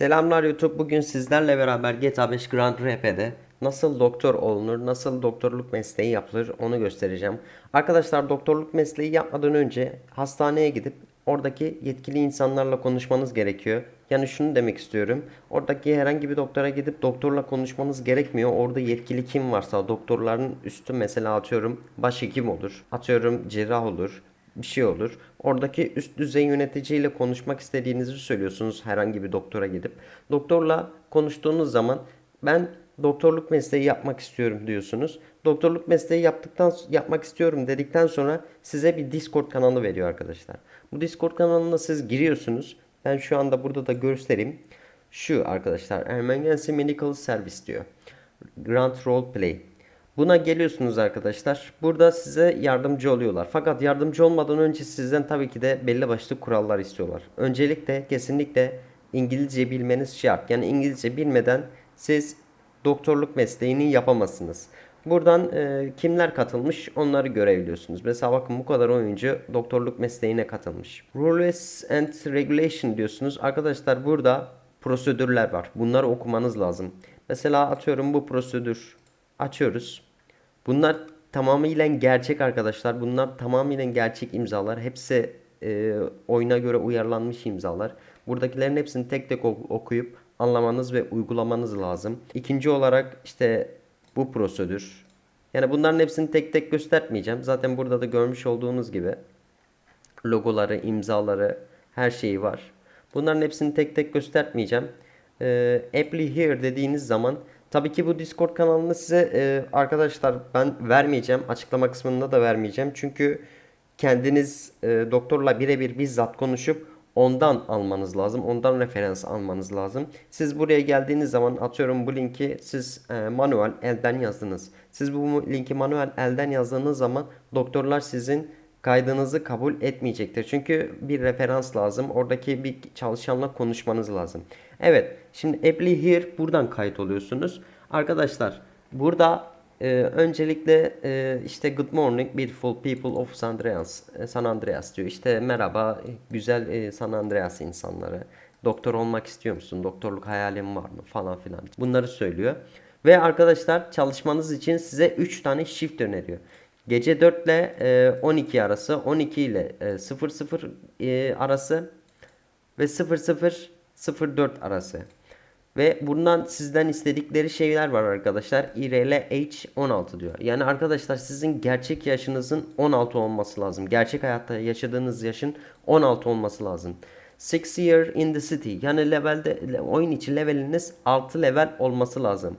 Selamlar YouTube. Bugün sizlerle beraber GTA 5 Grand RP'de nasıl doktor olunur, nasıl doktorluk mesleği yapılır onu göstereceğim. Arkadaşlar doktorluk mesleği yapmadan önce hastaneye gidip oradaki yetkili insanlarla konuşmanız gerekiyor. Yani şunu demek istiyorum. Oradaki herhangi bir doktora gidip doktorla konuşmanız gerekmiyor. Orada yetkili kim varsa doktorların üstü mesela atıyorum başhekim olur. Atıyorum cerrah olur bir şey olur. Oradaki üst düzey yöneticiyle konuşmak istediğinizi söylüyorsunuz herhangi bir doktora gidip. Doktorla konuştuğunuz zaman ben doktorluk mesleği yapmak istiyorum diyorsunuz. Doktorluk mesleği yaptıktan yapmak istiyorum dedikten sonra size bir Discord kanalı veriyor arkadaşlar. Bu Discord kanalına siz giriyorsunuz. Ben şu anda burada da göstereyim. Şu arkadaşlar Emergency Medical Service diyor. Grand Role Play. Buna geliyorsunuz arkadaşlar. Burada size yardımcı oluyorlar. Fakat yardımcı olmadan önce sizden tabii ki de belli başlı kurallar istiyorlar. Öncelikle kesinlikle İngilizce bilmeniz şart. Yani İngilizce bilmeden siz doktorluk mesleğini yapamazsınız. Buradan e, kimler katılmış onları görebiliyorsunuz. Mesela bakın bu kadar oyuncu doktorluk mesleğine katılmış. Rules and Regulation diyorsunuz. Arkadaşlar burada prosedürler var. Bunları okumanız lazım. Mesela atıyorum bu prosedür açıyoruz. Bunlar tamamıyla gerçek arkadaşlar. Bunlar tamamıyla gerçek imzalar. Hepsi e, oyuna göre uyarlanmış imzalar. Buradakilerin hepsini tek tek ok- okuyup anlamanız ve uygulamanız lazım. İkinci olarak işte bu prosedür. Yani bunların hepsini tek tek göstermeyeceğim. Zaten burada da görmüş olduğunuz gibi logoları, imzaları, her şeyi var. Bunların hepsini tek tek göstermeyeceğim. Ee, Apply Here dediğiniz zaman tabii ki bu Discord kanalını size e, arkadaşlar ben vermeyeceğim. Açıklama kısmında da vermeyeceğim. Çünkü kendiniz e, doktorla birebir bizzat konuşup ondan almanız lazım. Ondan referans almanız lazım. Siz buraya geldiğiniz zaman atıyorum bu linki siz e, manuel elden yazdınız. Siz bu linki manuel elden yazdığınız zaman doktorlar sizin kaydınızı kabul etmeyecektir. Çünkü bir referans lazım. Oradaki bir çalışanla konuşmanız lazım. Evet. Şimdi Apply Here buradan kayıt oluyorsunuz. Arkadaşlar burada e, öncelikle e, işte Good morning beautiful people of San Andreas, e, San Andreas diyor. İşte merhaba güzel e, San Andreas insanları. Doktor olmak istiyor musun? Doktorluk hayalin var mı? Falan filan. Bunları söylüyor. Ve arkadaşlar çalışmanız için size 3 tane shift öneriyor. Gece 4 ile e, 12 arası, 12 ile e, 00 e, arası ve 0004 arası. Ve bundan sizden istedikleri şeyler var arkadaşlar. IRL H16 diyor. Yani arkadaşlar sizin gerçek yaşınızın 16 olması lazım. Gerçek hayatta yaşadığınız yaşın 16 olması lazım. 6 year in the city. Yani levelde oyun içi leveliniz 6 level olması lazım.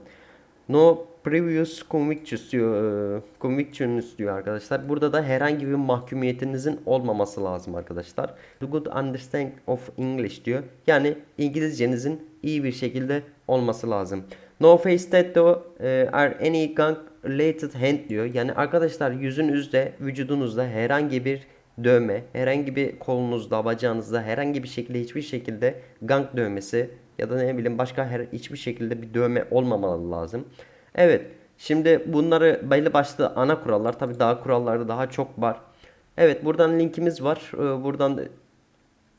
No previous convictions diyor, e, convictions diyor arkadaşlar. Burada da herhangi bir mahkumiyetinizin olmaması lazım arkadaşlar. The good understanding of English diyor. Yani İngilizcenizin iyi bir şekilde olması lazım. No face tattoo e, are any gang related hand diyor. Yani arkadaşlar yüzünüzde, vücudunuzda herhangi bir dövme, herhangi bir kolunuzda, bacağınızda herhangi bir şekilde hiçbir şekilde gang dövmesi ya da ne bileyim başka her hiçbir şekilde bir dövme olmamalı lazım. Evet. Şimdi bunları belli başlı ana kurallar. Tabi daha kurallarda daha çok var. Evet buradan linkimiz var. Ee, Buradan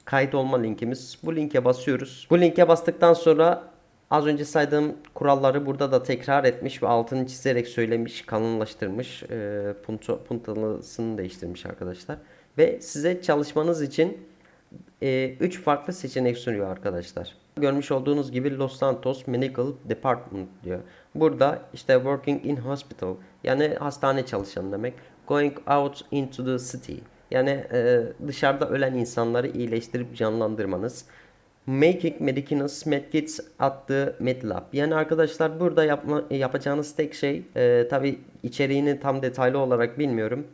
kayıt olma linkimiz. Bu linke basıyoruz. Bu linke bastıktan sonra az önce saydığım kuralları burada da tekrar etmiş ve altını çizerek söylemiş, kalınlaştırmış. E, punto, puntalısını değiştirmiş arkadaşlar. Ve size çalışmanız için 3 farklı seçenek sunuyor arkadaşlar. Görmüş olduğunuz gibi Los Santos Medical Department diyor. Burada işte working in hospital yani hastane çalışan demek. Going out into the city yani e, dışarıda ölen insanları iyileştirip canlandırmanız. Making Medicinals Medkits the MedLab. Yani arkadaşlar burada yapma, yapacağınız tek şey e, tabi içeriğini tam detaylı olarak bilmiyorum.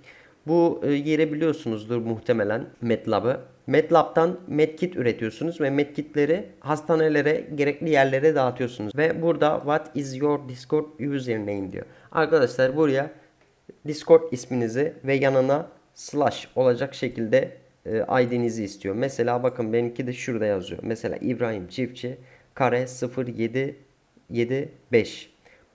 Bu e, yeri biliyorsunuzdur muhtemelen MedLab'ı. MedLab'dan medkit üretiyorsunuz ve medkitleri hastanelere, gerekli yerlere dağıtıyorsunuz. Ve burada what is your Discord username diyor. Arkadaşlar buraya Discord isminizi ve yanına slash olacak şekilde e, ID'nizi istiyor. Mesela bakın benimki de şurada yazıyor. Mesela İbrahim Çiftçi kare 0775.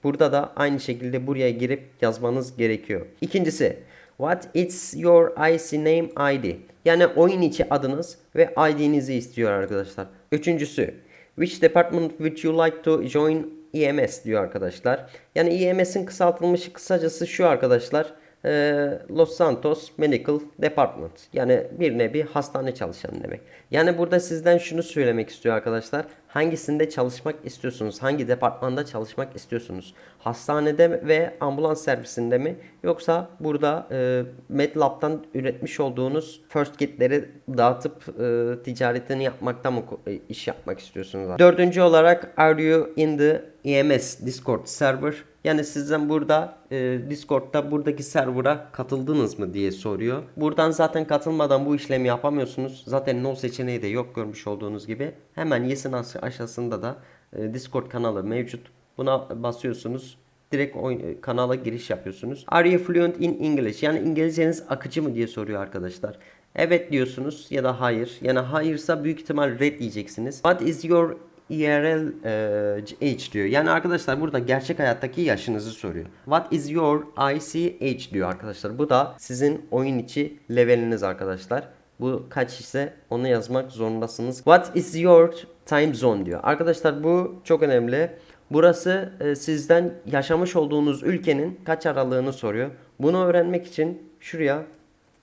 Burada da aynı şekilde buraya girip yazmanız gerekiyor. İkincisi What is your IC name ID? Yani oyun içi adınız ve ID'nizi istiyor arkadaşlar. Üçüncüsü Which department would you like to join EMS diyor arkadaşlar. Yani EMS'in kısaltılmışı kısacası şu arkadaşlar. Ee, Los Santos Medical Department. Yani bir nevi hastane çalışanı demek. Yani burada sizden şunu söylemek istiyor arkadaşlar. Hangisinde çalışmak istiyorsunuz? Hangi departmanda çalışmak istiyorsunuz? Hastanede ve ambulans servisinde mi? Yoksa burada e, MedLab'dan üretmiş olduğunuz first kitleri dağıtıp e, ticaretini yapmakta mı e, iş yapmak istiyorsunuz? Dördüncü olarak are you in the EMS Discord server? Yani sizden burada e, Discord'da buradaki server'a katıldınız mı diye soruyor. Buradan zaten katılmadan bu işlemi yapamıyorsunuz. Zaten no seçeneği de yok görmüş olduğunuz gibi. Hemen Yes'in aş- aşağısında da e, Discord kanalı mevcut. Buna basıyorsunuz. Direkt oyun, e, kanala giriş yapıyorsunuz. Are you fluent in English? Yani İngilizceniz akıcı mı diye soruyor arkadaşlar. Evet diyorsunuz ya da hayır. Yani hayırsa büyük ihtimal red diyeceksiniz. What is your IRL e, age diyor. Yani arkadaşlar burada gerçek hayattaki yaşınızı soruyor. What is your IC age diyor arkadaşlar. Bu da sizin oyun içi leveliniz arkadaşlar. Bu kaç ise onu yazmak zorundasınız. What is your time zone diyor. Arkadaşlar bu çok önemli. Burası e, sizden yaşamış olduğunuz ülkenin kaç aralığını soruyor. Bunu öğrenmek için şuraya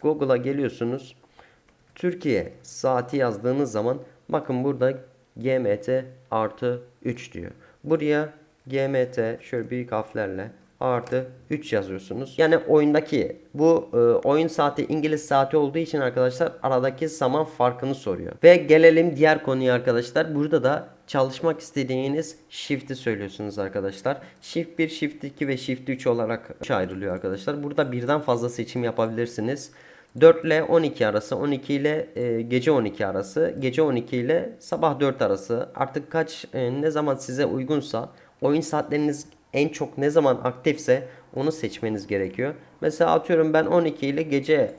Google'a geliyorsunuz. Türkiye saati yazdığınız zaman bakın burada GMT artı 3 diyor. Buraya GMT şöyle büyük harflerle artı 3 yazıyorsunuz. Yani oyundaki bu e, oyun saati İngiliz saati olduğu için arkadaşlar aradaki zaman farkını soruyor. Ve gelelim diğer konuya arkadaşlar. Burada da çalışmak istediğiniz shift'i söylüyorsunuz arkadaşlar. Shift 1, Shift 2 ve Shift 3 olarak ayrılıyor arkadaşlar. Burada birden fazla seçim yapabilirsiniz. 4 ile 12 arası, 12 ile e, gece 12 arası, gece 12 ile sabah 4 arası. Artık kaç e, ne zaman size uygunsa, oyun saatleriniz en çok ne zaman aktifse onu seçmeniz gerekiyor. Mesela atıyorum ben 12 ile gece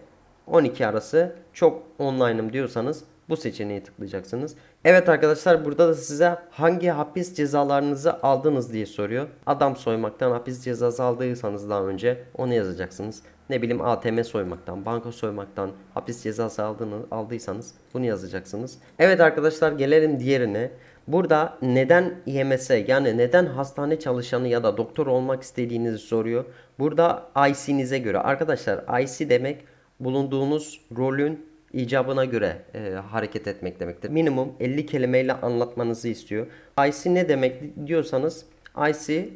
12 arası çok online'ım diyorsanız bu seçeneği tıklayacaksınız. Evet arkadaşlar burada da size hangi hapis cezalarınızı aldınız diye soruyor. Adam soymaktan hapis cezası aldıysanız daha önce onu yazacaksınız. Ne bileyim ATM soymaktan, banka soymaktan hapis cezası aldığını, aldıysanız bunu yazacaksınız. Evet arkadaşlar gelelim diğerine. Burada neden IMS'e yani neden hastane çalışanı ya da doktor olmak istediğinizi soruyor. Burada IC'nize göre. Arkadaşlar IC demek bulunduğunuz rolün icabına göre e, hareket etmek demektir. Minimum 50 kelimeyle anlatmanızı istiyor. IC ne demek diyorsanız IC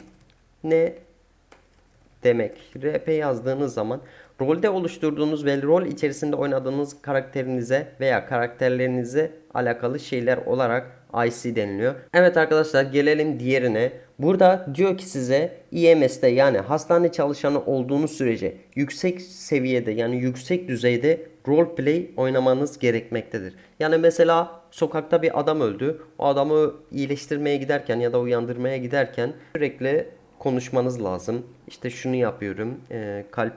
ne demek. RP yazdığınız zaman rolde oluşturduğunuz ve rol içerisinde oynadığınız karakterinize veya karakterlerinize alakalı şeyler olarak IC deniliyor. Evet arkadaşlar gelelim diğerine. Burada diyor ki size IMS'te yani hastane çalışanı olduğunuz sürece yüksek seviyede yani yüksek düzeyde roleplay oynamanız gerekmektedir. Yani mesela sokakta bir adam öldü. O adamı iyileştirmeye giderken ya da uyandırmaya giderken sürekli konuşmanız lazım. İşte şunu yapıyorum, e, kalp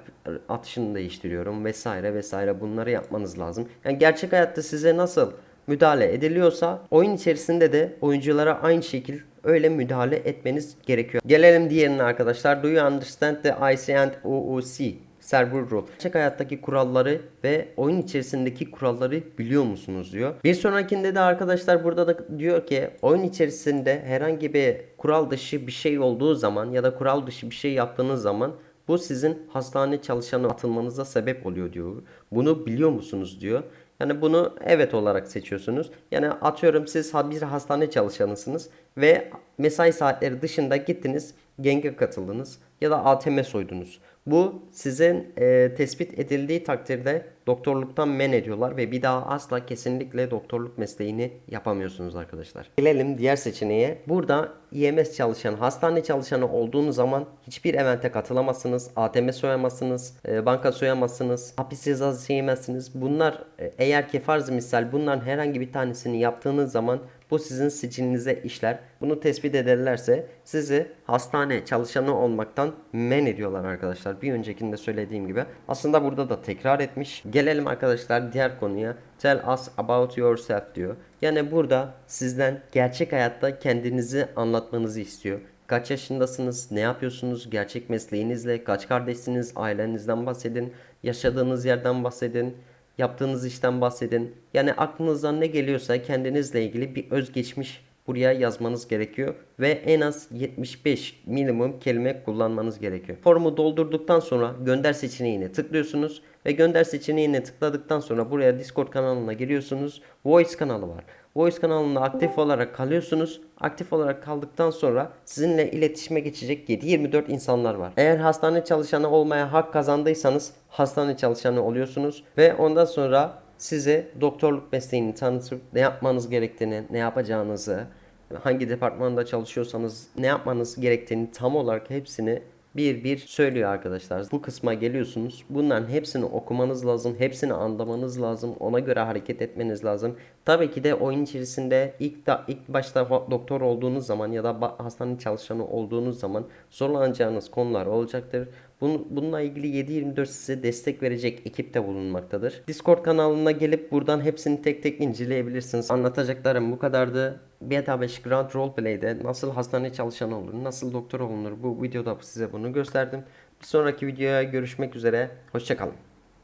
atışını değiştiriyorum vesaire vesaire bunları yapmanız lazım. Yani gerçek hayatta size nasıl müdahale ediliyorsa oyun içerisinde de oyunculara aynı şekil öyle müdahale etmeniz gerekiyor. Gelelim diğerine arkadaşlar. Do you understand the IC and OOC? Server rule. Gerçek hayattaki kuralları ve oyun içerisindeki kuralları biliyor musunuz diyor. Bir sonrakinde de arkadaşlar burada da diyor ki oyun içerisinde herhangi bir kural dışı bir şey olduğu zaman ya da kural dışı bir şey yaptığınız zaman bu sizin hastane çalışanı atılmanıza sebep oluyor diyor. Bunu biliyor musunuz diyor. Yani bunu evet olarak seçiyorsunuz. Yani atıyorum siz bir hastane çalışanısınız ve mesai saatleri dışında gittiniz genge katıldınız ya da ATM soydunuz. Bu sizin e, tespit edildiği takdirde doktorluktan men ediyorlar ve bir daha asla kesinlikle doktorluk mesleğini yapamıyorsunuz arkadaşlar. Gelelim diğer seçeneğe. Burada IMS çalışan, hastane çalışanı olduğunuz zaman hiçbir evente katılamazsınız. ATM soyamazsınız, e, banka soyamazsınız, hapis cezası yemezsiniz. Bunlar e, eğer ki farz misal bunların herhangi bir tanesini yaptığınız zaman bu sizin sicilinize işler. Bunu tespit ederlerse sizi hastane çalışanı olmaktan men ediyorlar arkadaşlar. Bir öncekinde söylediğim gibi. Aslında burada da tekrar etmiş. Gelelim arkadaşlar diğer konuya. Tell us about yourself diyor. Yani burada sizden gerçek hayatta kendinizi anlatmanızı istiyor. Kaç yaşındasınız? Ne yapıyorsunuz? Gerçek mesleğinizle kaç kardeşsiniz? Ailenizden bahsedin. Yaşadığınız yerden bahsedin. Yaptığınız işten bahsedin. Yani aklınızdan ne geliyorsa kendinizle ilgili bir özgeçmiş buraya yazmanız gerekiyor ve en az 75 minimum kelime kullanmanız gerekiyor. Formu doldurduktan sonra gönder seçeneğine tıklıyorsunuz ve gönder seçeneğine tıkladıktan sonra buraya Discord kanalına giriyorsunuz. Voice kanalı var. Voice kanalında aktif olarak kalıyorsunuz. Aktif olarak kaldıktan sonra sizinle iletişime geçecek 7-24 insanlar var. Eğer hastane çalışanı olmaya hak kazandıysanız hastane çalışanı oluyorsunuz ve ondan sonra size doktorluk mesleğini tanıtıp ne yapmanız gerektiğini, ne yapacağınızı, hangi departmanda çalışıyorsanız ne yapmanız gerektiğini tam olarak hepsini bir bir söylüyor arkadaşlar. Bu kısma geliyorsunuz. Bunların hepsini okumanız lazım. Hepsini anlamanız lazım. Ona göre hareket etmeniz lazım. Tabii ki de oyun içerisinde ilk da ilk başta doktor olduğunuz zaman ya da hastane çalışanı olduğunuz zaman zorlanacağınız konular olacaktır. Bun- Bununla ilgili 7/24 size destek verecek ekip de bulunmaktadır. Discord kanalına gelip buradan hepsini tek tek inceleyebilirsiniz. Anlatacaklarım bu kadardı. Beta 5 Grand Roleplay'de nasıl hastane çalışanı olur, nasıl doktor olunur bu videoda size bunu gösterdim. Bir sonraki videoya görüşmek üzere. Hoşçakalın.